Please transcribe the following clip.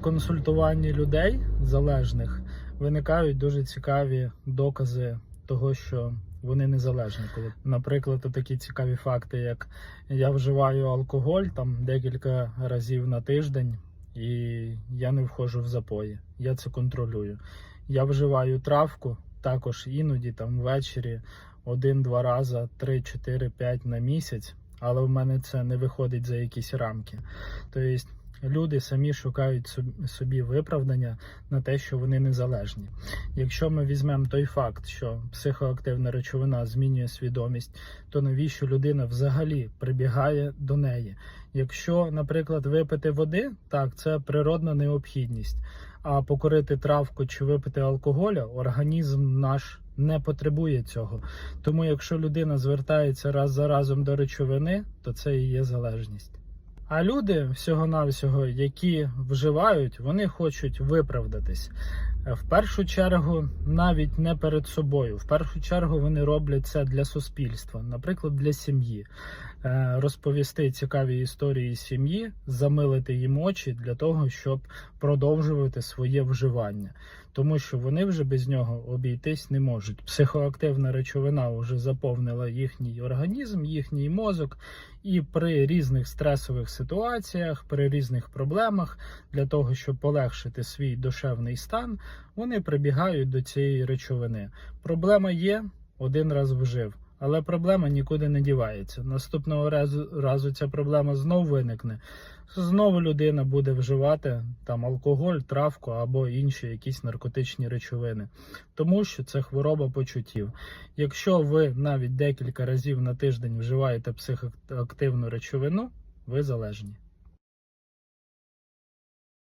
консультуванні людей залежних виникають дуже цікаві докази того, що вони незалежні. Коли, наприклад, такі цікаві факти, як я вживаю алкоголь там декілька разів на тиждень, і я не входжу в запої. Я це контролюю. Я вживаю травку також іноді там ввечері один-два рази, три, чотири, п'ять на місяць, але в мене це не виходить за якісь рамки. Тобто люди самі шукають собі виправдання на те, що вони незалежні. Якщо ми візьмемо той факт, що психоактивна речовина змінює свідомість, то навіщо людина взагалі прибігає до неї? Якщо, наприклад, випити води, так, це природна необхідність. А покорити травку чи випити алкоголя, організм наш не потребує цього. Тому, якщо людина звертається раз за разом до речовини, то це і є залежність. А люди всього-навсього, які вживають, вони хочуть виправдатись. Е, В першу чергу, навіть не перед собою. В першу чергу вони роблять це для суспільства, наприклад, для сім'ї. Е, Розповісти цікаві історії сім'ї, замилити їм очі для того, щоб продовжувати своє вживання, тому що вони вже без нього обійтись не можуть. Психоактивна речовина вже заповнила їхній організм, їхній мозок, і при різних стресових ситуаціях, при різних проблемах, для того, щоб полегшити свій душевний стан, вони прибігають до цієї речовини. Проблема є, один раз вжив. Але проблема нікуди не дівається. Наступного разу, разу ця проблема знову виникне. Знову людина буде вживати там алкоголь, травку або інші якісь наркотичні речовини, тому що це хвороба почуттів. Якщо ви навіть декілька разів на тиждень вживаєте психоактивну речовину, ви залежні.